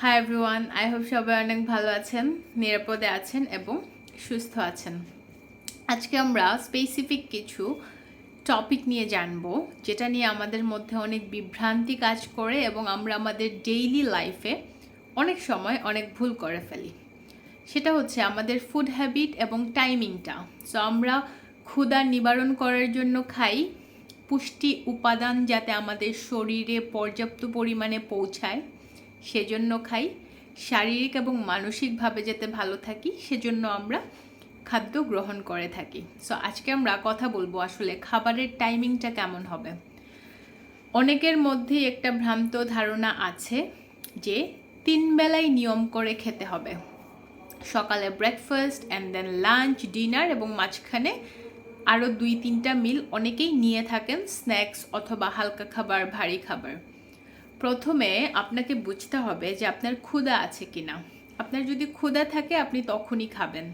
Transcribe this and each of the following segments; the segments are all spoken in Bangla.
হাই এভরিওয়ান আই হোপ সবাই অনেক ভালো আছেন, নিরাপদে আছেন এবং সুস্থ আছেন। আজকে আমরা স্পেসিফিক কিছু টপিক নিয়ে জানব, যেটা নিয়ে আমাদের মধ্যে অনেক বিভ্রান্তি কাজ করে এবং আমরা আমাদের ডেইলি লাইফে অনেক সময় অনেক ভুল করে ফেলি। সেটা হচ্ছে আমাদের ফুড হ্যাবিট এবং টাইমিংটা সো আমরা ক্ষুধা নিবারণ করার জন্য খাই, পুষ্টি উপাদান যাতে আমাদের শরীরে পর্যাপ্ত পরিমাণে পৌঁছায়। সেজন্য খাই। শারীরিক এবং মানসিকভাবে যাতে ভালো থাকি, সেজন্য আমরা খাদ্য গ্রহণ করে থাকি। সো আজকে আমরা কথা বলব আসলে খাবারের টাইমিংটা কেমন হবে। অনেকের মধ্যে একটা ভ্রান্ত ধারণা আছে যে তিন বেলায় নিয়ম করে খেতে হবে। সকালে breakfast and then lunch dinner এবং মাঝখানে আরও দুই তিনটা মিল অনেকেই নিয়ে থাকেন স্ন্যাক্স অথবা হালকা খাবার, ভারী খাবার। প্রথমে আপনাকে বুঝতে হবে যে আপনার ক্ষুধা আছে কিনা। আপনার যদি ক্ষুধা থাকে, আপনি তখনই খাবেন।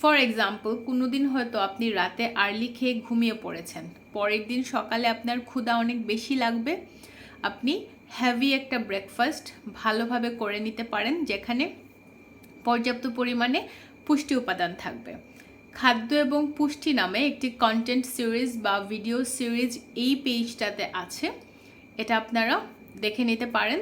ফর এক্সাম্পল কোনো দিন হয়তো আপনি রাতে আর্লি খেয়ে ঘুমিয়ে পড়েছেন। পরের দিন সকালে আপনার ক্ষুধা অনেক বেশি লাগবে। আপনি হ্যাভি একটা ব্রেকফাস্ট ভালোভাবে করে নিতে পারেন, যেখানে পর্যাপ্ত পরিমাণে পুষ্টি উপাদান থাকবে। খাদ্য এবং পুষ্টি নামে একটি কন্টেন্ট সিরিজ বা ভিডিও সিরিজ এই পেজটাতে আছে। এটা আপনারা দেখে নিতে পারেন।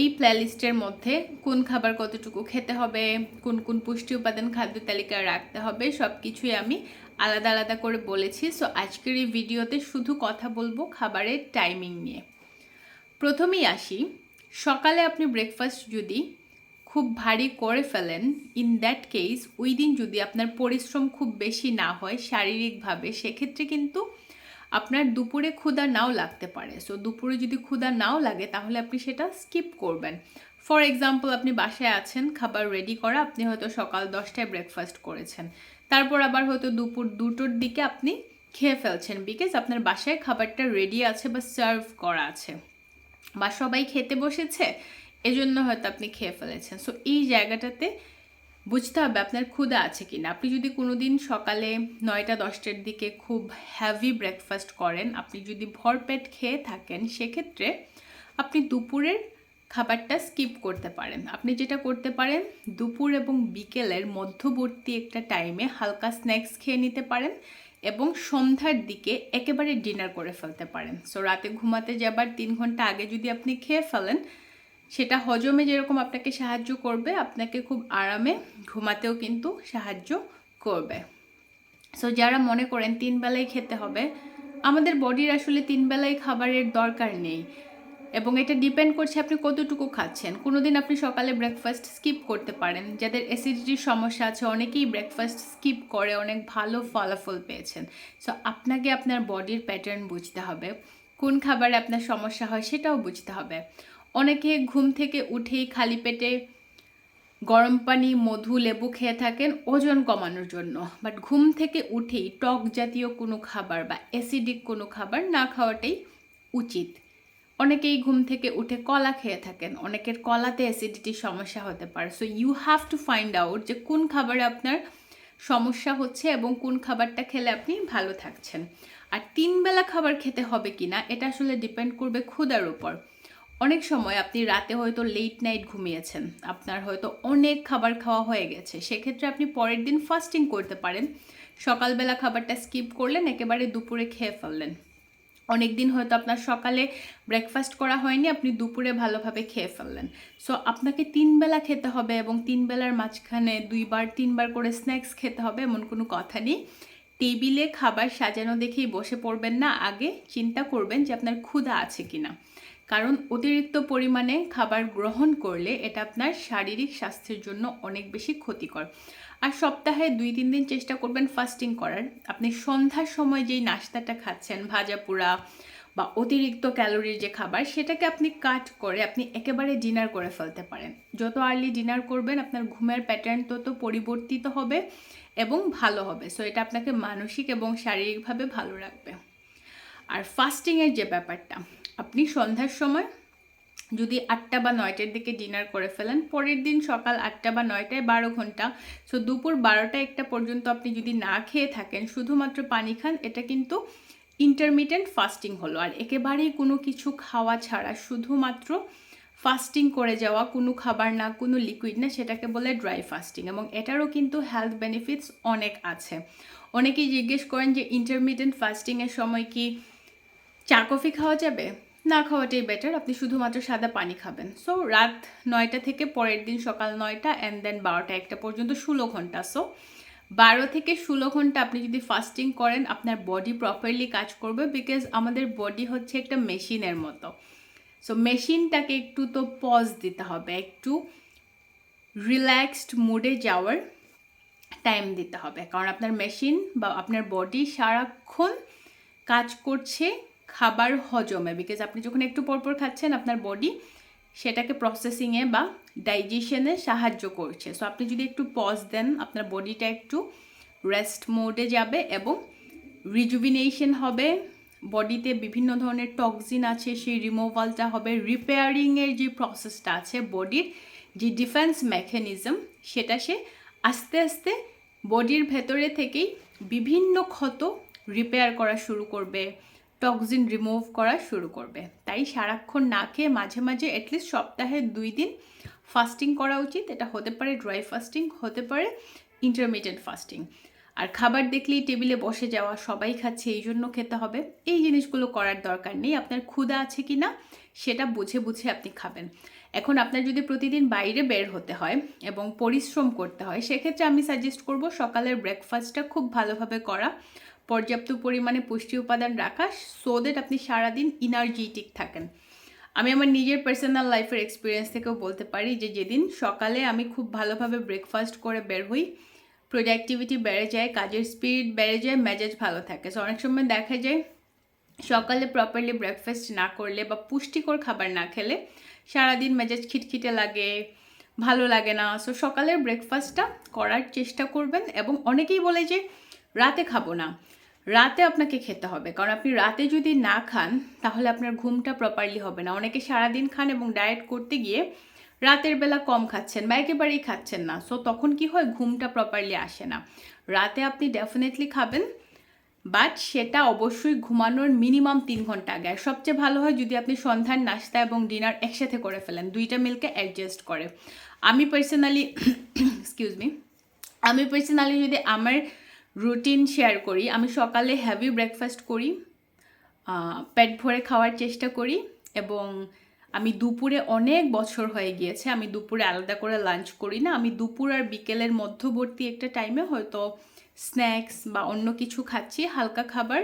এই প্লেলিস্টের মধ্যে কোন খাবার কতটুকু খেতে হবে, কোন কোন পুষ্টি উপাদান খাদ্য তালিকায় রাখতে হবে সব কিছুই আমি আলাদা আলাদা করে বলেছি। সো আজকের এই ভিডিওতে শুধু কথা বলব খাবারের টাইমিং নিয়ে। প্রথমেই আসি, সকালে আপনি ব্রেকফাস্ট যদি খুব ভারী করে ফেলেন ইন দ্যাট কেস ওই দিন যদি আপনার পরিশ্রম খুব বেশি না হয় শারীরিকভাবে, সেক্ষেত্রে কিন্তু আপনার দুপুরে ক্ষুধা নাও লাগতে পারে। সো দুপুরে যদি ক্ষুধা নাও লাগে, তাহলে আপনি সেটা স্কিপ করবেন। ফর এক্সাম্পল আপনি বাসায় আছেন, খাবার রেডি করা, আপনি হয়তো সকাল দশটায় ব্রেকফাস্ট করেছেন। তারপর আবার হয়তো দুপুর দুটোর দিকে আপনি খেয়ে ফেলছেন বিকজ আপনার বাসায় খাবারটা রেডি আছে বা সার্ভ করা আছে। বা সবাই খেতে বসেছে, এজন্য হয়তো আপনি খেয়ে ফেলেছেন। সো এই জায়গাটাতে বুঝতে হবে আপনার ক্ষুদা আছে কি না আপনি যদি কোনো দিন সকালে নয়টা, দশটার দিকে খুব হ্যাভি ব্রেকফাস্ট করেন, আপনি যদি ভরপেট খেয়ে থাকেন, সেক্ষেত্রে আপনি দুপুরের খাবারটা স্কিপ করতে পারেন। আপনি যেটা করতে পারেন, দুপুর এবং বিকেলের মধ্যবর্তী একটা টাইমে হালকা স্ন্যাক্স খেয়ে নিতে পারেন এবং সন্ধ্যার দিকে একেবারে ডিনার করে ফেলতে পারেন। সো রাতে ঘুমাতে যাবার তিন ঘণ্টা আগে যদি আপনি খেয়ে ফেলেন সেটা হজমে যেরকম আপনাকে সাহায্য করবে, আপনাকে খুব আরামে ঘুমাতেও কিন্তু সাহায্য করবে। সো যারা মনে করেন তিন বেলায় খেতে হবে, আমাদের বডির আসলে তিন বেলায় খাবারের দরকার নেই। এবং এটা ডিপেন্ড করছে আপনি কতটুকু খাচ্ছেন। কোনো দিন আপনি সকালে ব্রেকফাস্ট স্কিপ করতে পারেন। যাদের অ্যাসিডিটির সমস্যা আছে, অনেকেই ব্রেকফাস্ট স্কিপ করে, অনেক ভালো ফলাফল পেয়েছেন। সো আপনাকে আপনার বডির প্যাটার্ন বুঝতে হবে। কোন খাবারে আপনার সমস্যা হয় সেটাও বুঝতে হবে। অনেকে ঘুম থেকে উঠেই খালি পেটে গরম পানি, মধু, লেবু খেয়ে থাকেন ওজন কমানোর জন্য। বাট ঘুম থেকে উঠেই টক জাতীয় কোনো খাবার বা অ্যাসিডিক কোনো খাবার না খাওয়াটাই উচিত। অনেকেই ঘুম থেকে উঠে কলা খেয়ে থাকেন। অনেকের কলাতে অ্যাসিডিটির সমস্যা হতে পারে। So you have to find out যে কোন খাবারে আপনার সমস্যা হচ্ছে এবং কোন খাবারটা খেলে আপনি ভালো থাকছেন। আর তিন বেলা খাবার খেতে হবে কি না এটা আসলে ডিপেন্ড করবে ক্ষুদার উপর। অনেক সময় আপনি রাতে হয়তো লেট নাইট ঘুমিয়েছেন, আপনার হয়তো অনেক খাবার খাওয়া হয়ে গেছে, সেক্ষেত্রে আপনি পরের দিন ফাস্টিং করতে পারেন। সকালবেলা খাবারটা স্কিপ করলেন, একেবারে দুপুরে খেয়ে ফেললেন। অনেক দিন হয়তো আপনার সকালে ব্রেকফাস্ট করা হয়নি, আপনি দুপুরে ভালোভাবে খেয়ে ফেললেন। সো আপনাকে তিন বেলা খেতে হবে এবং তিন বেলার মাঝখানে দুইবার, তিনবার করে স্ন্যাক্স খেতে হবে এমন কোনো কথা নেই। টেবিলে খাবার সাজানো দেখেই বসে পড়বেন না, আগে চিন্তা করবেন যে আপনার ক্ষুধা আছে কিনা। কারণ অতিরিক্ত পরিমাণে খাবার গ্রহণ করলে এটা আপনার শারীরিক স্বাস্থ্যের জন্য অনেক বেশি ক্ষতিকর। আর সপ্তাহে দুই, তিন দিন চেষ্টা করবেন ফাস্টিং করার। আপনি সন্ধ্যার সময় যেই নাস্তাটা খাচ্ছেন, ভাজা পোড়া বা অতিরিক্ত ক্যালোরির যে খাবার, সেটাকে আপনি কাট করে আপনি একেবারে ডিনার করে ফেলতে পারেন। যত আর্লি ডিনার করবেন, আপনার ঘুমের প্যাটার্ন তত পরিবর্তিত হবে এবং ভালো হবে। সো এটা আপনাকে মানসিক এবং শারীরিকভাবে ভালো রাখবে। আর ফাস্টিংয়ের যে ব্যাপারটা আপনি সন্ধ্যার সময় যদি আটটা বা নয়টার দিকে ডিনার করে ফেলেন, পরের দিন সকাল আটটা বা নয়টায় বারো ঘণ্টা। সো দুপুর বারোটা একটা পর্যন্ত আপনি যদি না খেয়ে থাকেন, শুধুমাত্র পানি খান, এটা কিন্তু ইন্টারমিডিয়েন্ট ফাস্টিং হলো। আর একেবারেই কোনো কিছু খাওয়া ছাড়া শুধুমাত্র ফাস্টিং করে যাওয়া, কোনো খাবার না, কোনো লিকুইড না, সেটাকে বলে ড্রাই ফাস্টিং এবং এটারও কিন্তু হেলথ বেনিফিটস অনেক আছে। অনেকেই জিজ্ঞেস করেন যে ইন্টারমিডিয়েন্ট ফাস্টিংয়ের সময় কি চা, কফি খাওয়া যাবে? না খাওয়াটাই বেটার আপনি শুধুমাত্র সাদা পানি খাবেন। সো রাত নয়টা থেকে পরের দিন সকাল নয়টা অ্যান্ড দেন বারোটা একটা পর্যন্ত ষোলো ঘণ্টা। সো বারো থেকে ষোলো ঘণ্টা আপনি যদি ফাস্টিং করেন, আপনার বডি প্রপারলি কাজ করবে বিকজ আমাদের বডি হচ্ছে একটা মেশিনের মতো। সো মেশিনটাকে একটু তো পজ দিতে হবে, একটু রিল্যাক্সড মুডে যাওয়ার টাইম দিতে হবে। কারণ আপনার মেশিন বা আপনার বডি সারাক্ষণ কাজ করছে খাবার হজমে বিকজ আপনি যখন একটু পরপর খাচ্ছেন, আপনার বডি সেটাকে প্রসেসিংয়ে বা ডাইজেশনে সাহায্য করছে। সো আপনি যদি একটু পজ দেন, আপনার বডিটা একটু রেস্ট মোডে যাবে এবং রিজুভিনেশন হবে। বডিতে বিভিন্ন ধরনের টক্সিন আছে, সেই রিমুভালটা হবে। রিপেয়ারিংয়ের যে প্রসেসটা আছে বডির যে ডিফেন্স মেকানিজম সেটা সে আস্তে আস্তে বডির ভেতরে থেকেই বিভিন্ন ক্ষত রিপেয়ার করা শুরু করবে। টক্সিন রিমুভ করা শুরু করবে। তাই সারাক্ষণ না খেয়ে মাঝে মাঝে অ্যাটলিস্ট সপ্তাহে দুই দিন ফাস্টিং করা উচিত। এটা হতে পারে ড্রাই ফাস্টিং হতে পারে ইন্টারমিডিয়েট ফাস্টিং আর খাবার দেখলেই টেবিলে বসে যাওয়া, সবাই খাচ্ছে, এই জন্য খেতে হবে। এই জিনিসগুলো করার দরকার নেই। আপনার ক্ষুধা আছে কি না সেটা বুঝে বুঝে আপনি খাবেন। এখন আপনার যদি প্রতিদিন বাইরে বের হতে হয় এবং পরিশ্রম করতে হয়, সেক্ষেত্রে আমি সাজেস্ট করব সকালের ব্রেকফাস্টটা খুব ভালোভাবে করা। পর্যাপ্ত পরিমাণে পুষ্টি উপাদান রাখা সো দ্যাট আপনি সারাদিন ইনার্জিটিক থাকেন। আমি আমার নিজের পার্সোনাল লাইফের এক্সপিরিয়েন্স থেকেও বলতে পারি যে, যেদিন সকালে আমি খুব ভালোভাবে ব্রেকফাস্ট করে বের হই প্রোডাক্টিভিটি বেড়ে যায়, কাজের স্পিড বেড়ে যায়, মেজাজ ভালো থাকে। সো অনেক সময় দেখা যায়, সকালে প্রপারলি ব্রেকফাস্ট না করলে বা পুষ্টিকর খাবার না খেলে সারাদিন মেজাজ খিটখিটে লাগে, ভালো লাগে না। সো সকালের ব্রেকফাস্টটা করার চেষ্টা করবেন এবং অনেকেই বলে যে, রাতে খাব না। রাতে আপনাকে খেতে হবে। কারণ আপনি রাতে যদি না খান, তাহলে আপনার ঘুমটা প্রপারলি হবে না। অনেকে সারাদিন খান এবং ডায়েট করতে গিয়ে রাতের বেলা কম খাচ্ছেন বা একেবারেই খাচ্ছেন না। সো তখন কি হয়? ঘুমটা প্রপারলি আসে না। রাতে আপনি ডেফিনেটলি খাবেন বাট সেটা অবশ্যই ঘুমানোর মিনিমাম তিন ঘণ্টা আগে। সবচেয়ে ভালো হয় যদি আপনি সন্ধ্যার নাস্তা এবং ডিনার একসাথে করে ফেলেন। দুইটা মিলকে অ্যাডজাস্ট করে। আমি পার্সোনালি এক্সকিউজ মি আমি পার্সোনালি যদি আমার রুটিন শেয়ার করি। আমি সকালে হ্যাভি ব্রেকফাস্ট করি পেট ভরে খাওয়ার চেষ্টা করি এবং আমি দুপুরে অনেক বছর হয়ে গিয়েছে, আমি দুপুরে আলাদা করে লাঞ্চ করি না। আমি দুপুর আর বিকেলের মধ্যবর্তী একটা টাইমে হয়তো স্ন্যাক্স বা অন্য কিছু খাচ্ছি, হালকা খাবার।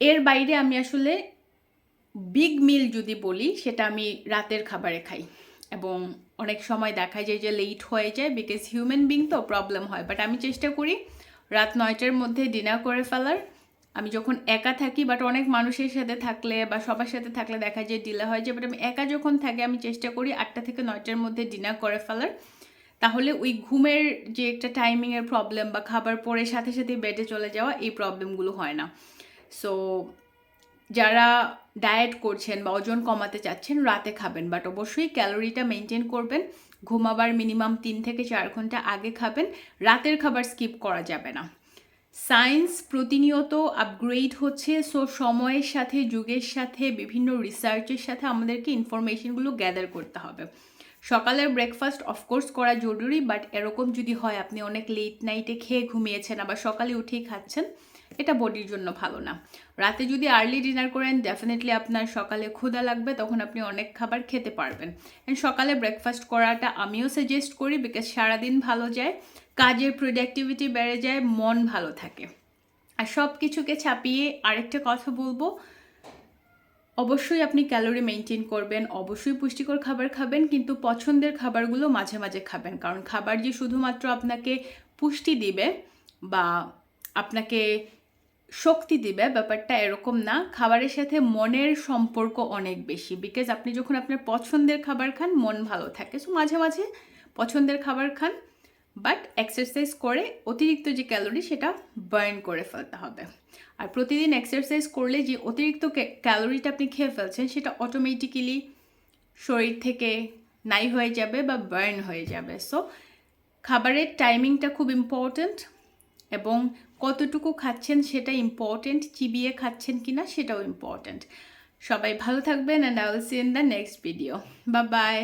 এর বাইরে আমি আসলে বিগ মিল যদি বলি, সেটা আমি রাতের খাবারে খাই এবং অনেক সময় দেখা যায় যে লেট হয়ে যায় বিকজ হিউম্যান বিং তো প্রবলেম হয়। বাট আমি চেষ্টা করি রাত নয়টার মধ্যে ডিনার করে ফেলার। আমি যখন একা থাকি বাট অনেক মানুষের সাথে থাকলে বা সবার সাথে থাকলে দেখা যায় ডিলে হয় যে বাট আমি একা যখন থাকি, আমি চেষ্টা করি আটটা থেকে নয়টার মধ্যে ডিনার করে ফেলার। তাহলে ওই ঘুমের যে একটা টাইমিংয়ের প্রবলেম বা খাবার পরে সাথে সাথে বেডে চলে যাওয়া, এই প্রবলেমগুলো হয় না। সো যারা ডায়েট করছেন বা ওজন কমাতে চাচ্ছেন, রাতে খাবেন। বাট অবশ্যই ক্যালোরিটা মেনটেন করবেন। ঘুমাবার মিনিমাম তিন থেকে চার ঘণ্টা আগে খাবেন। রাতের খাবার স্কিপ করা যাবে না। সায়েন্স প্রতিনিয়ত আপগ্রেড হচ্ছে। সো সময়ের সাথে, যুগের সাথে, বিভিন্ন রিসার্চের সাথে আমাদেরকে ইনফরমেশনগুলো গ্যাদার করতে হবে। সকালের ব্রেকফাস্ট অফকোর্স করা জরুরি বাট এরকম যদি হয়, আপনি অনেক লেট নাইটে খেয়ে ঘুমিয়েছেন, আবার সকালে উঠেই খাচ্ছেন এটা বডির জন্য ভালো না। রাতে যদি আর্লি ডিনার করেন ডেফিনেটলি আপনার সকালে ক্ষুধা লাগবে, তখন আপনি অনেক খাবার খেতে পারবেন। সকালে ব্রেকফাস্ট করাটা আমিও সাজেস্ট করি বিকজ সারাদিন ভালো যায়, কাজের প্রোডাক্টিভিটি বেড়ে যায়, মন ভালো থাকে। আর সব কিছুকে ছাপিয়ে আরেকটা কথা বলব, অবশ্যই আপনি ক্যালোরি মেনটেন করবেন, অবশ্যই পুষ্টিকর খাবার খাবেন, কিন্তু পছন্দের খাবারগুলো মাঝে মাঝে খাবেন। কারণ খাবার যে শুধুমাত্র আপনাকে পুষ্টি দিবে বা আপনাকে শক্তি দিবে, ব্যাপারটা এরকম না। খাবারের সাথে মনের সম্পর্ক অনেক বেশি। বিকজ আপনি যখন আপনার পছন্দের খাবার খান, মন ভালো থাকে। সো মাঝে মাঝে পছন্দের খাবার খান বাট এক্সারসাইজ করে অতিরিক্ত যে ক্যালোরি সেটা বার্ন করে ফেলতে হবে। আর প্রতিদিন এক্সারসাইজ করলে যে অতিরিক্ত ক্যালোরিটা আপনি খেয়ে ফেলছেন, সেটা অটোমেটিক্যালি শরীর থেকে নাই হয়ে যাবে বা বার্ন হয়ে যাবে। সো খাবারের টাইমিংটা খুব ইম্পর্ট্যান্ট এবং কতটুকু খাচ্ছেন সেটা ইম্পর্টেন্ট চিবিয়ে খাচ্ছেন কি না সেটাও ইম্পর্টেন্ট সবাই ভালো থাকবেন and I will see in the next video বা বাই